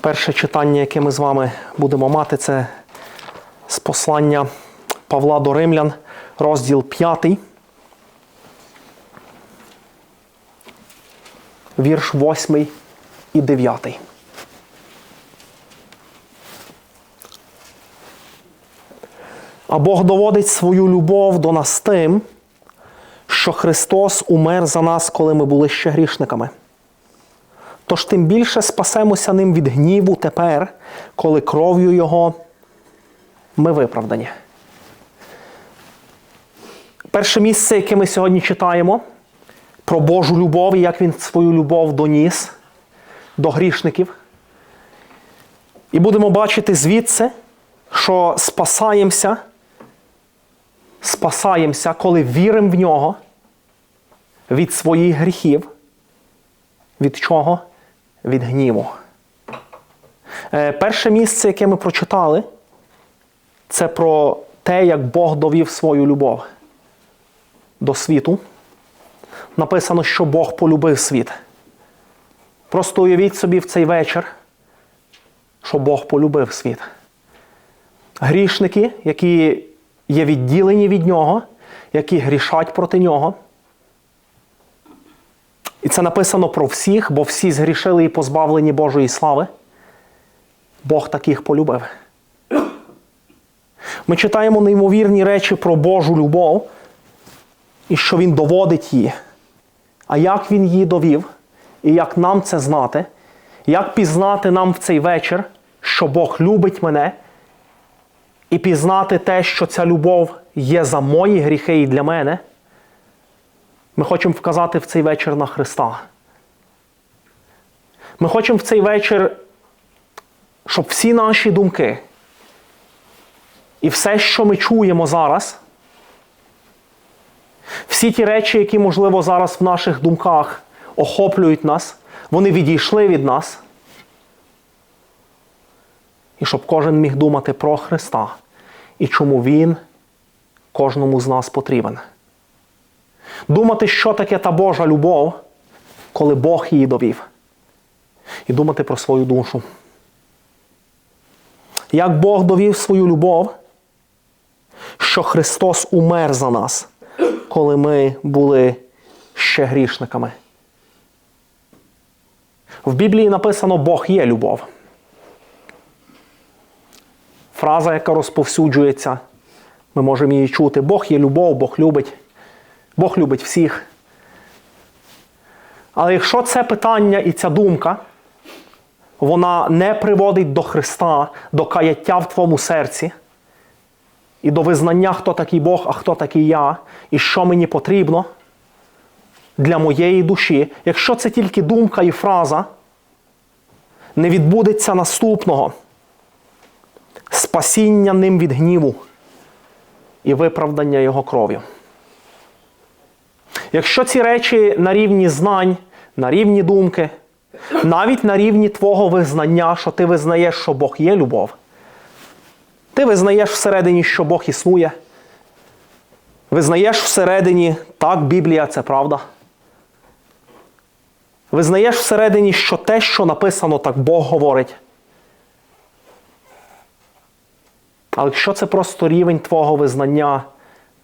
Перше читання, яке ми з вами будемо мати, це з послання Павла до Римлян, розділ 5. Вірш 8 і 9. А Бог доводить свою любов до нас тим, що Христос умер за нас, коли ми були ще грішниками. Тож тим більше спасемося ним від гніву тепер, коли кров'ю Його ми виправдані. Перше місце, яке ми сьогодні читаємо, про Божу любов і як Він свою любов доніс до грішників. І будемо бачити звідси, що спасаємося, спасаємося, коли віримо в нього від своїх гріхів. Від чого? Від гніву. Е, перше місце, яке ми прочитали, це про те, як Бог довів свою любов до світу. Написано, що Бог полюбив світ. Просто уявіть собі в цей вечір, що Бог полюбив світ. Грішники, які є відділені від Нього, які грішать проти Нього. І це написано про всіх, бо всі згрішили і позбавлені Божої слави. Бог таких полюбив. Ми читаємо неймовірні речі про Божу любов і що Він доводить її. А як Він її довів, і як нам це знати, як пізнати нам в цей вечір, що Бог любить мене, і пізнати те, що ця любов є за мої гріхи і для мене. Ми хочемо вказати в цей вечір на Христа. Ми хочемо в цей вечір, щоб всі наші думки і все, що ми чуємо зараз, всі ті речі, які, можливо, зараз в наших думках охоплюють нас, вони відійшли від нас. І щоб кожен міг думати про Христа і чому Він кожному з нас потрібен. Думати, що таке та Божа любов, коли Бог її довів. І думати про свою душу. Як Бог довів свою любов, що Христос умер за нас, коли ми були ще грішниками. В Біблії написано Бог є любов. Фраза, яка розповсюджується, ми можемо її чути. Бог є любов, Бог любить. Бог любить всіх. Але якщо це питання і ця думка, вона не приводить до Христа, до каяття в твоєму серці, і до визнання, хто такий Бог, а хто такий я, і що мені потрібно для моєї душі, якщо це тільки думка і фраза, не відбудеться наступного спасіння ним від гніву і виправдання його кров'ю. Якщо ці речі на рівні знань, на рівні думки, навіть на рівні твого визнання, що ти визнаєш, що Бог є любов, ти визнаєш всередині, що Бог існує, визнаєш всередині, так, Біблія це правда. Визнаєш всередині, що те, що написано, так Бог говорить. Але якщо це просто рівень твого визнання,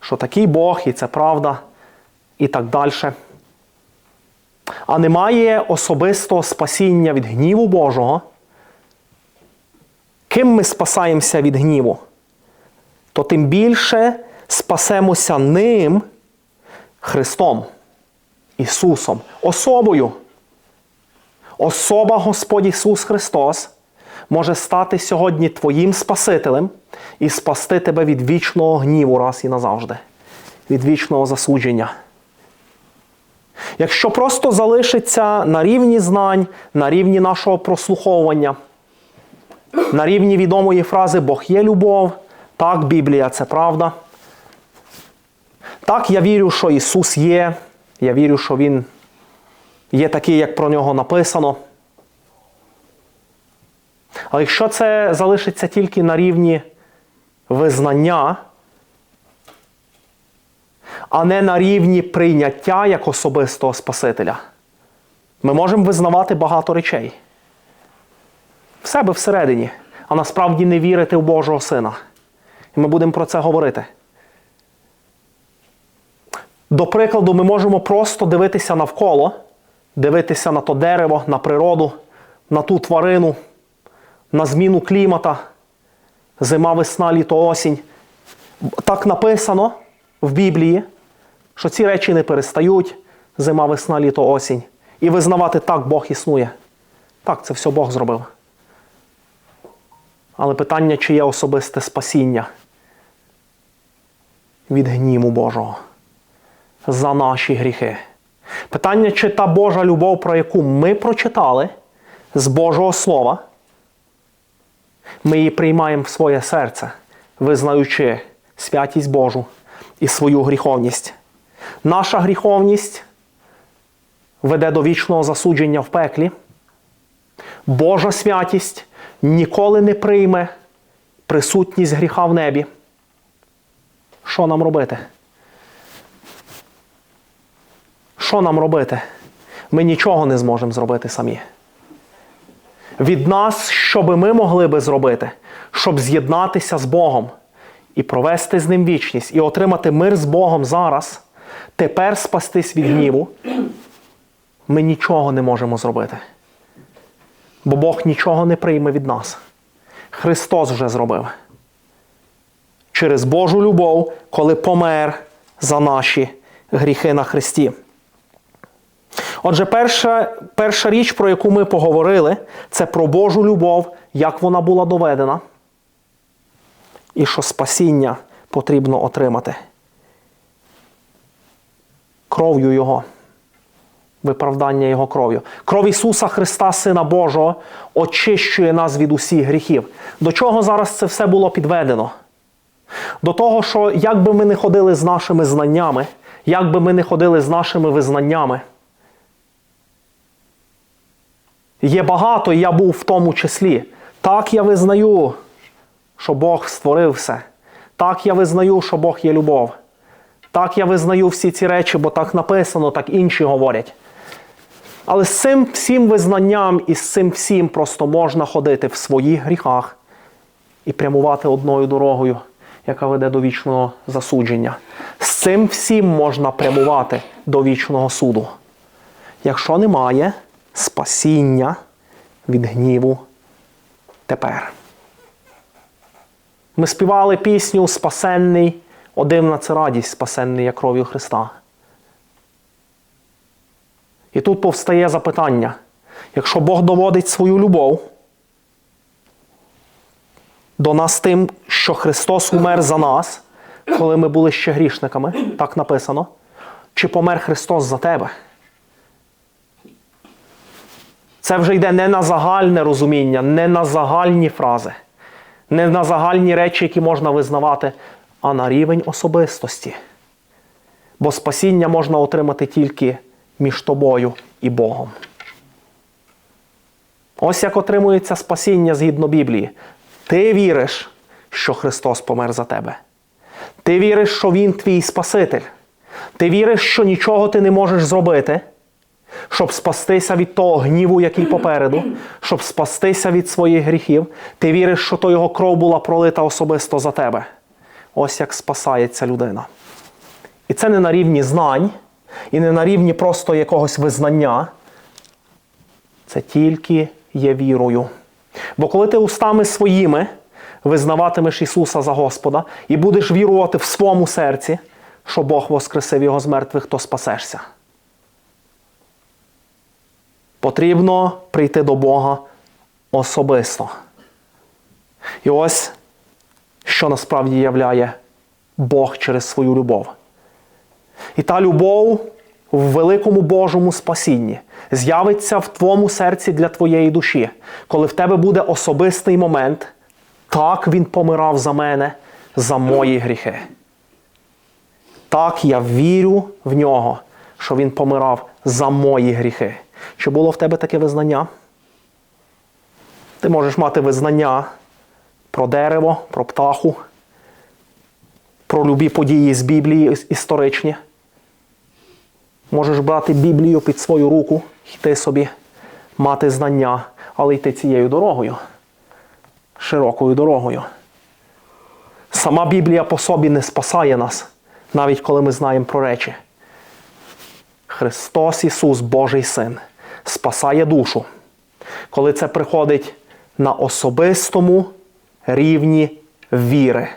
що такий Бог і це правда, і так далі. А немає особистого спасіння від гніву Божого, ким ми спасаємося від гніву, то тим більше спасемося ним, Христом, Ісусом, особою. Особа Господь Ісус Христос може стати сьогодні Твоїм Спасителем і спасти тебе від вічного гніву раз і назавжди, від вічного засудження. Якщо просто залишиться на рівні знань, на рівні нашого прослуховування, на рівні відомої фрази Бог є любов, так, Біблія це правда. Так, я вірю, що Ісус є, я вірю, що Він є такий, як про нього написано. Але якщо це залишиться тільки на рівні визнання, а не на рівні прийняття як особистого Спасителя, ми можемо визнавати багато речей. В себе всередині, а насправді не вірити в Божого Сина. І ми будемо про це говорити. До прикладу, ми можемо просто дивитися навколо, дивитися на то дерево, на природу, на ту тварину, на зміну клімата, зима, весна, літо, осінь. Так написано в Біблії, що ці речі не перестають зима, весна, літо, осінь. І визнавати так Бог існує. Так, це все Бог зробив. Але питання, чи є особисте спасіння від гніву Божого за наші гріхи. Питання, чи та Божа любов, про яку ми прочитали з Божого Слова, ми її приймаємо в своє серце, визнаючи святість Божу і свою гріховність. Наша гріховність веде до вічного засудження в пеклі. Божа святість ніколи не прийме присутність гріха в небі. Що нам робити? Що нам робити? Ми нічого не зможемо зробити самі. Від нас, що би ми могли би зробити, щоб з'єднатися з Богом і провести з ним вічність, і отримати мир з Богом зараз, тепер спастись від гніву, ми нічого не можемо зробити. Бо Бог нічого не прийме від нас. Христос вже зробив. Через Божу любов, коли помер за наші гріхи на Христі. Отже, перша, перша річ, про яку ми поговорили, це про Божу любов, як вона була доведена, і що спасіння потрібно отримати кров'ю Його, виправдання Його кров'ю. Кров Ісуса Христа, Сина Божого, очищує нас від усіх гріхів. До чого зараз це все було підведено? До того, що як би ми не ходили з нашими знаннями, як би ми не ходили з нашими визнаннями, Є багато, і я був в тому числі. Так я визнаю, що Бог створив все. Так я визнаю, що Бог є любов. Так я визнаю всі ці речі, бо так написано, так інші говорять. Але з цим всім визнанням і з цим всім просто можна ходити в своїх гріхах і прямувати одною дорогою, яка веде до вічного засудження. З цим всім можна прямувати до вічного суду. Якщо немає спасіння від гніву тепер. Ми співали пісню Спасенний, один це радість, спасенний як кров'ю Христа. І тут повстає запитання: якщо Бог доводить свою любов до нас тим, що Христос умер за нас, коли ми були ще грішниками, так написано, чи помер Христос за тебе? Це вже йде не на загальне розуміння, не на загальні фрази, не на загальні речі, які можна визнавати, а на рівень особистості. Бо спасіння можна отримати тільки між тобою і Богом. Ось як отримується спасіння згідно Біблії. Ти віриш, що Христос помер за тебе. Ти віриш, що Він твій Спаситель. Ти віриш, що нічого ти не можеш зробити щоб спастися від того гніву, який попереду, щоб спастися від своїх гріхів. Ти віриш, що то його кров була пролита особисто за тебе. Ось як спасається людина. І це не на рівні знань, і не на рівні просто якогось визнання. Це тільки є вірою. Бо коли ти устами своїми визнаватимеш Ісуса за Господа і будеш вірувати в своєму серці, що Бог воскресив Його з мертвих, то спасешся. Потрібно прийти до Бога особисто. І ось що насправді являє Бог через свою любов. І та любов в великому Божому спасінні з'явиться в твоєму серці для твоєї душі, коли в тебе буде особистий момент, так Він помирав за мене, за мої гріхи. Так я вірю в нього, що Він помирав за мої гріхи. Чи було в тебе таке визнання? Ти можеш мати визнання про дерево, про птаху, про любі події з Біблії історичні. Можеш брати Біблію під свою руку, йти собі, мати знання, але йти цією дорогою. широкою дорогою. Сама Біблія по собі не спасає нас, навіть коли ми знаємо про речі. Христос Ісус, Божий Син, спасає душу, коли це приходить на особистому рівні віри,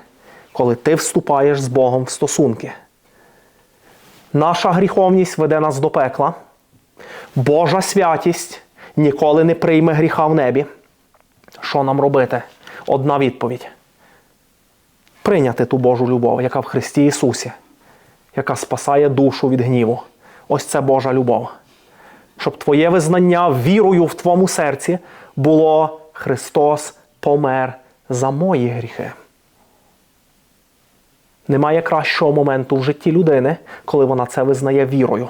коли ти вступаєш з Богом в стосунки. Наша гріховність веде нас до пекла. Божа святість ніколи не прийме гріха в небі. Що нам робити? Одна відповідь. Прийняти ту Божу любов, яка в Христі Ісусі, яка спасає душу від гніву. Ось це Божа любов. Щоб твоє визнання вірою в твоєму серці було Христос помер за мої гріхи. Немає кращого моменту в житті людини, коли вона це визнає вірою.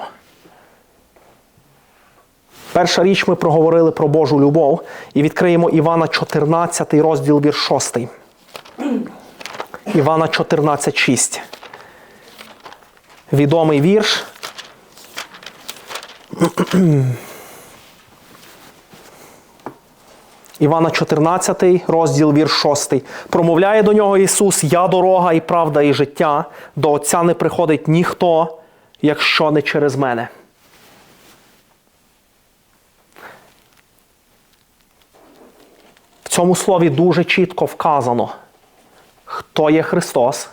Перша річ ми проговорили про Божу любов і відкриємо Івана 14 розділ вірш 6. Івана 14,6. Відомий вірш. Івана 14, розділ вірш 6. Промовляє до нього Ісус: Я дорога і правда, і життя. До Отця не приходить ніхто, якщо не через мене. В цьому слові дуже чітко вказано, хто є Христос.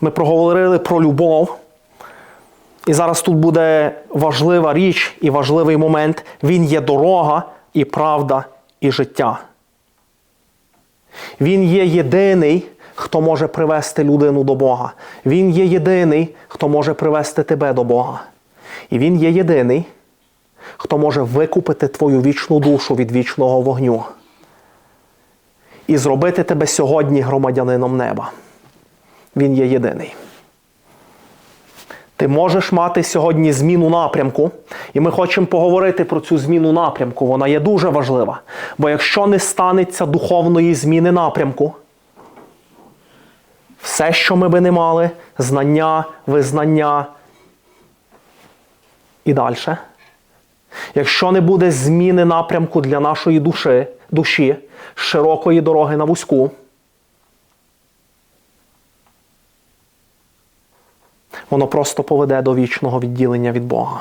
Ми проговорили про любов. І зараз тут буде важлива річ і важливий момент. Він є дорога і правда і життя. Він є єдиний, хто може привести людину до Бога. Він є єдиний, хто може привести тебе до Бога. І він є єдиний, хто може викупити твою вічну душу від вічного вогню і зробити тебе сьогодні громадянином неба. Він є єдиний. Ти можеш мати сьогодні зміну напрямку, і ми хочемо поговорити про цю зміну напрямку. Вона є дуже важлива. Бо якщо не станеться духовної зміни напрямку, все, що ми би не мали, знання, визнання і далі. Якщо не буде зміни напрямку для нашої душі, душі широкої дороги на вузьку, воно просто поведе до вічного відділення від Бога.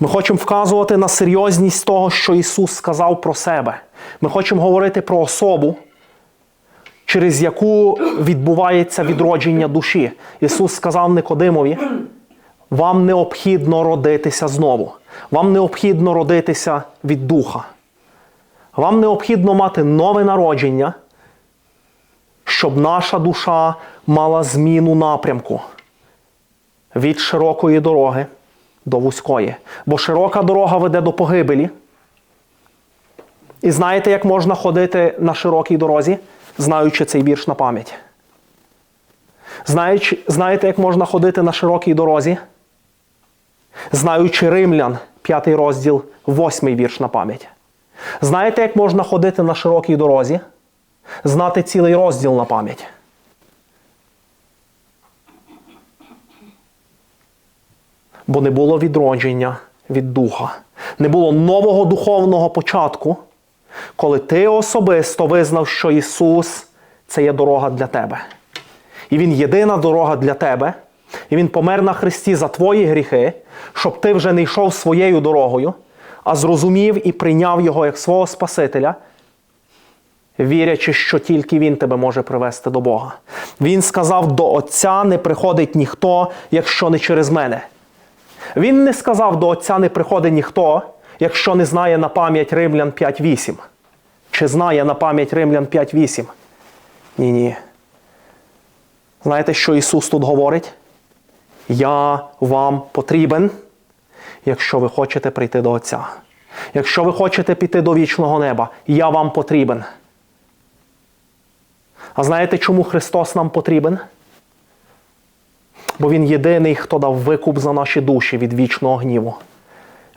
Ми хочемо вказувати на серйозність того, що Ісус сказав про себе. Ми хочемо говорити про особу, через яку відбувається відродження душі. Ісус сказав Никодимові, вам необхідно родитися знову. Вам необхідно родитися від Духа. Вам необхідно мати нове народження, щоб наша душа мала зміну напрямку від широкої дороги до вузької. Бо широка дорога веде до погибелі. І знаєте, як можна ходити на широкій дорозі, знаючи цей вірш на пам'ять? Знаєте, як можна ходити на широкій дорозі? Знаючи римлян, 5 розділ, 8 вірш на пам'ять. Знаєте, як можна ходити на широкій дорозі? Знати цілий розділ на пам'ять. Бо не було відродження від духа, не було нового духовного початку, коли ти особисто визнав, що Ісус це є дорога для тебе. І Він єдина дорога для тебе. І Він помер на Христі за твої гріхи, щоб ти вже не йшов своєю дорогою, а зрозумів і прийняв Його як свого Спасителя, вірячи, що тільки Він тебе може привести до Бога. Він сказав: до Отця не приходить ніхто, якщо не через мене. Він не сказав, до Отця не приходить ніхто, якщо не знає на пам'ять Римлян 5.8. Чи знає на пам'ять Римлян 5.8? Ні, ні. Знаєте, що Ісус тут говорить? Я вам потрібен, якщо ви хочете прийти до Отця. Якщо ви хочете піти до вічного неба, я вам потрібен. А знаєте, чому Христос нам потрібен? Бо Він єдиний, хто дав викуп за наші душі від вічного гніву.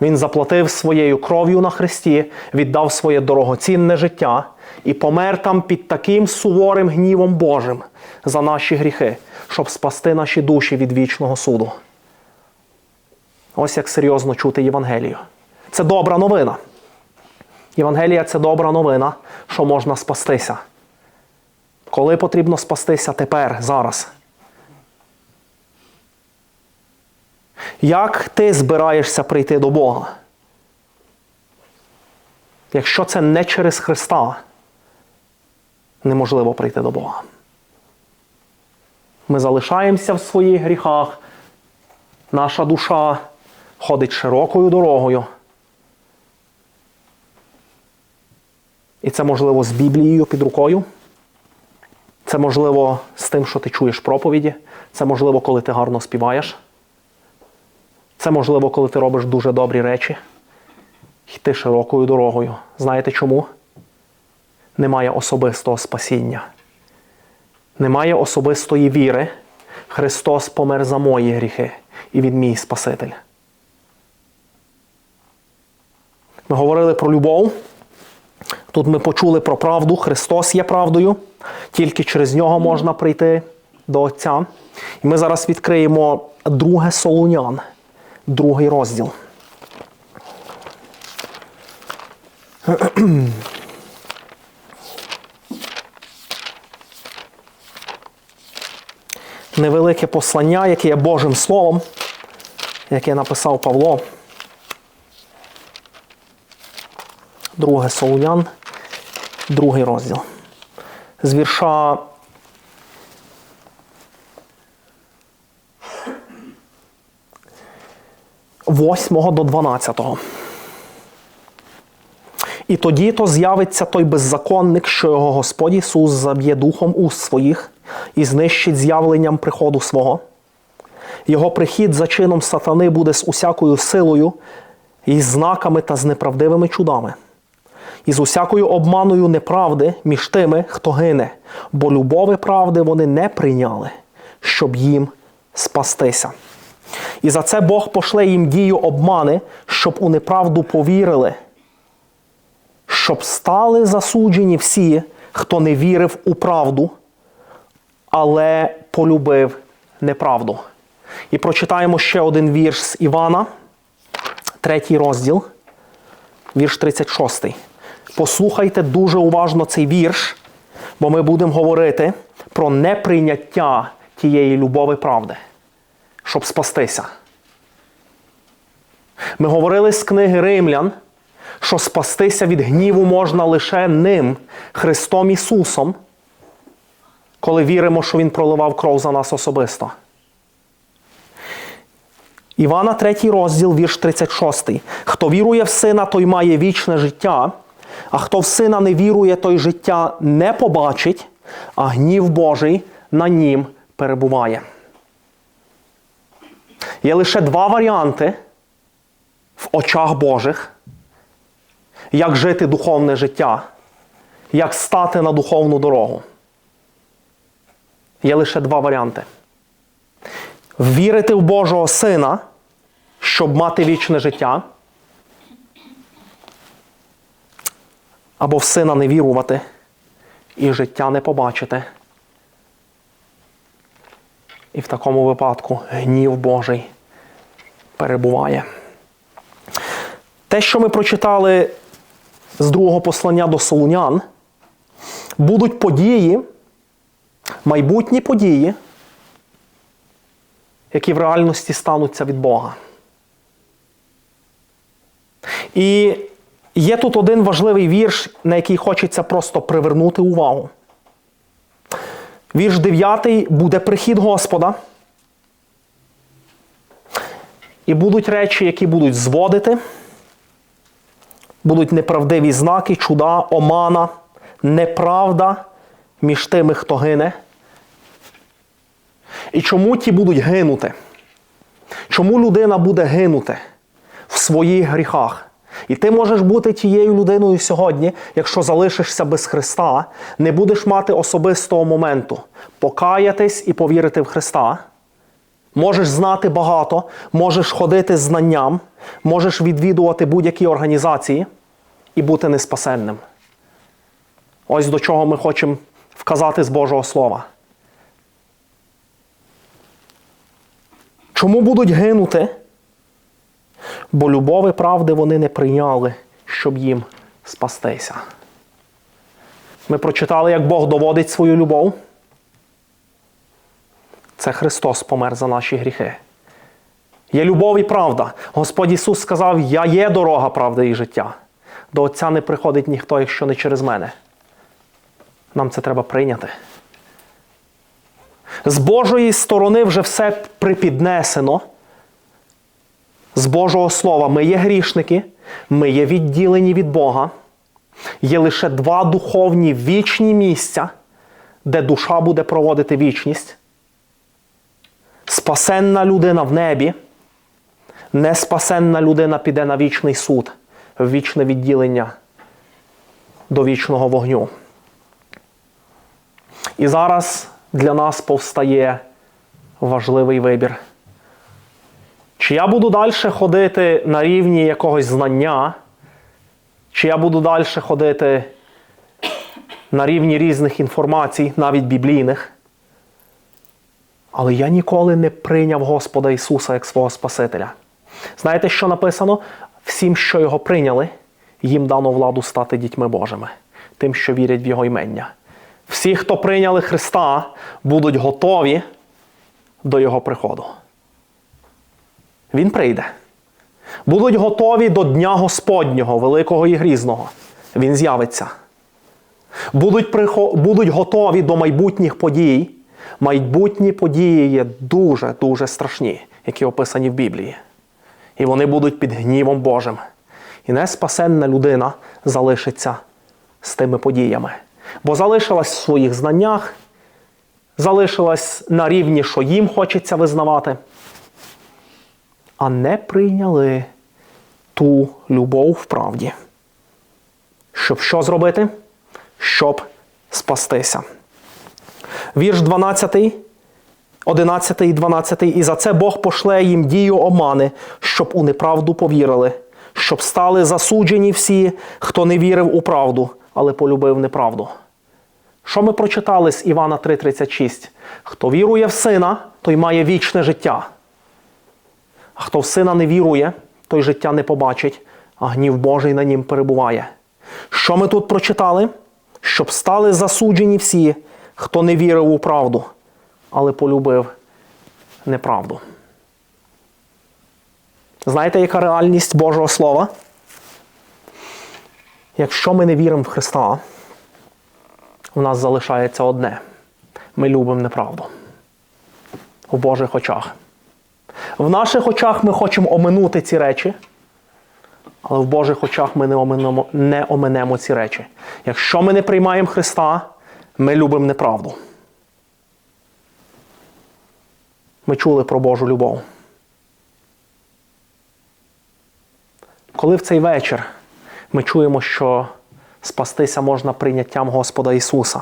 Він заплатив своєю кров'ю на Христі, віддав своє дорогоцінне життя і помер там під таким суворим гнівом Божим за наші гріхи, щоб спасти наші душі від вічного суду. Ось як серйозно чути Євангелію. Це добра новина. Євангелія це добра новина, що можна спастися. Коли потрібно спастися тепер, зараз. Як ти збираєшся прийти до Бога? Якщо це не через Христа, неможливо прийти до Бога. Ми залишаємося в своїх гріхах, наша душа ходить широкою дорогою. І це можливо з Біблією під рукою. Це можливо з тим, що ти чуєш проповіді. Це можливо, коли ти гарно співаєш. Це можливо, коли ти робиш дуже добрі речі. Йти широкою дорогою. Знаєте чому? Немає особистого спасіння. Немає особистої віри. Христос помер за мої гріхи і Він мій Спаситель. Ми говорили про любов. Тут ми почули про правду. Христос є правдою. Тільки через нього можна прийти до Отця. І ми зараз відкриємо друге Солунян, другий розділ. Невелике послання, яке є Божим Словом, яке написав Павло. Друге Солунян, другий розділ. З вірша восьмого до 12. І тоді то з'явиться той беззаконник, що його Господь Ісус заб'є духом уст своїх і знищить з'явленням приходу свого. Його прихід за чином сатани буде з усякою силою, і знаками та з неправдивими чудами, і з усякою обманою неправди між тими, хто гине, бо любови правди вони не прийняли, щоб їм спастися. І за це Бог пошле їм дію обмани, щоб у неправду повірили, щоб стали засуджені всі, хто не вірив у правду, але полюбив неправду. І прочитаємо ще один вірш з Івана, третій розділ, вірш 36. Послухайте дуже уважно цей вірш, бо ми будемо говорити про неприйняття тієї любові правди, щоб спастися. Ми говорили з книги Римлян, що спастися від гніву можна лише ним, Христом Ісусом, коли віримо, що Він проливав кров за нас особисто. Івана 3 розділ, вірш 36. Хто вірує в сина, той має вічне життя, а хто в сина не вірує, той життя не побачить, а гнів Божий на нім перебуває. Є лише два варіанти в очах Божих, як жити духовне життя, як стати на духовну дорогу. Є лише два варіанти. Вірити в Божого Сина, щоб мати вічне життя, або в сина не вірувати і життя не побачити. І в такому випадку гнів Божий перебуває. Те, що ми прочитали з другого послання до Солунян, будуть події, майбутні події, які в реальності стануться від Бога. І є тут один важливий вірш, на який хочеться просто привернути увагу. Вірш 9 буде прихід Господа. І будуть речі, які будуть зводити, будуть неправдиві знаки, чуда, омана, неправда між тими, хто гине. І чому ті будуть гинути? Чому людина буде гинути в своїх гріхах? І ти можеш бути тією людиною сьогодні, якщо залишишся без Христа, не будеш мати особистого моменту покаятись і повірити в Христа. Можеш знати багато, можеш ходити знанням, можеш відвідувати будь-які організації і бути неспасенним. Ось до чого ми хочемо вказати з Божого Слова. Чому будуть гинути? Бо любови правди вони не прийняли, щоб їм спастися. Ми прочитали, як Бог доводить свою любов. Це Христос помер за наші гріхи. Є любов і правда. Господь Ісус сказав: Я є дорога, правда і життя. До Отця не приходить ніхто, якщо не через мене. Нам це треба прийняти. З Божої сторони вже все припіднесено. З Божого Слова ми є грішники, ми є відділені від Бога. Є лише два духовні вічні місця, де душа буде проводити вічність. Спасенна людина в небі, неспасенна людина піде на вічний суд, в вічне відділення до вічного вогню. І зараз для нас повстає важливий вибір. Чи я буду далі ходити на рівні якогось знання, чи я буду далі ходити на рівні різних інформацій, навіть біблійних. Але я ніколи не прийняв Господа Ісуса як свого Спасителя. Знаєте, що написано? Всім, що його прийняли, їм дано владу стати дітьми Божими, тим, що вірять в Його імення. Всі, хто прийняли Христа, будуть готові до Його приходу. Він прийде. Будуть готові до Дня Господнього, Великого і Грізного. Він з'явиться. Будуть, прихо... Будуть готові до майбутніх подій. Майбутні події є дуже-дуже страшні, які описані в Біблії. І вони будуть під гнівом Божим. І неспасенна людина залишиться з тими подіями. Бо залишилась в своїх знаннях, залишилась на рівні, що їм хочеться визнавати, а не прийняли ту любов в правді. Щоб що зробити? Щоб спастися. Вірш 12, 11 і 12. І за це Бог пошле їм дію омани, щоб у неправду повірили, щоб стали засуджені всі, хто не вірив у правду, але полюбив неправду. Що ми прочитали з Івана 3:36? Хто вірує в сина, той має вічне життя. Хто в сина не вірує, той життя не побачить, а гнів Божий на нім перебуває. Що ми тут прочитали? Щоб стали засуджені всі, хто не вірив у правду, але полюбив неправду. Знаєте, яка реальність Божого Слова? Якщо ми не віримо в Христа, у нас залишається одне. Ми любимо неправду. У Божих очах. В наших очах ми хочемо оминути ці речі, але в Божих очах ми не оминемо, не оминемо ці речі. Якщо ми не приймаємо Христа, ми любимо неправду. Ми чули про Божу любов. Коли в цей вечір ми чуємо, що спастися можна прийняттям Господа Ісуса.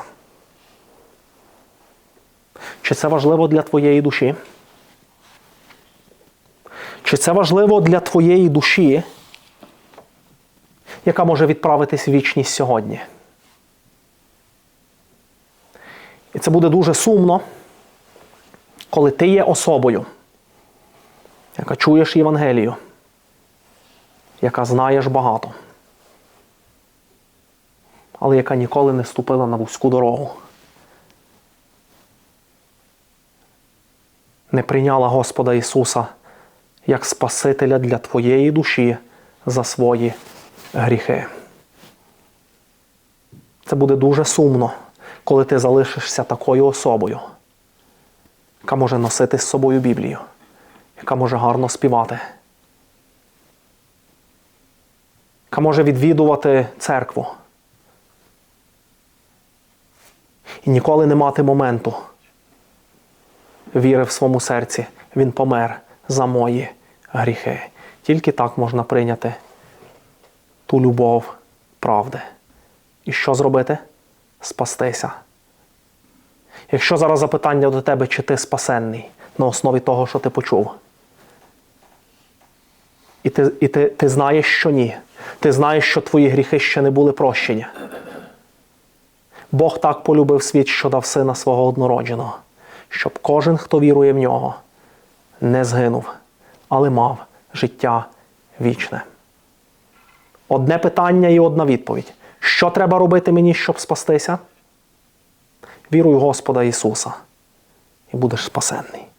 Чи це важливо для твоєї душі? Чи це важливо для твоєї душі, яка може відправитись в вічність сьогодні? І це буде дуже сумно, коли ти є особою, яка чуєш Євангелію, яка знаєш багато, але яка ніколи не ступила на вузьку дорогу. Не прийняла Господа Ісуса як Спасителя для твоєї душі за свої гріхи. Це буде дуже сумно, коли ти залишишся такою особою, яка може носити з собою Біблію, яка може гарно співати, яка може відвідувати церкву. І ніколи не мати моменту віри в своєму серці. Він помер за мої гріхи. Тільки так можна прийняти ту любов правди. І що зробити? Спастися. Якщо зараз запитання до тебе, чи ти спасенний на основі того, що ти почув. І ти і ти, ти знаєш, що ні. Ти знаєш, що твої гріхи ще не були прощені. Бог так полюбив світ, що дав сина свого однородженого, щоб кожен, хто вірує в нього, не згинув, але мав життя вічне. Одне питання і одна відповідь. Що треба робити мені, щоб спастися? Віруй в Господа Ісуса, і будеш спасенний.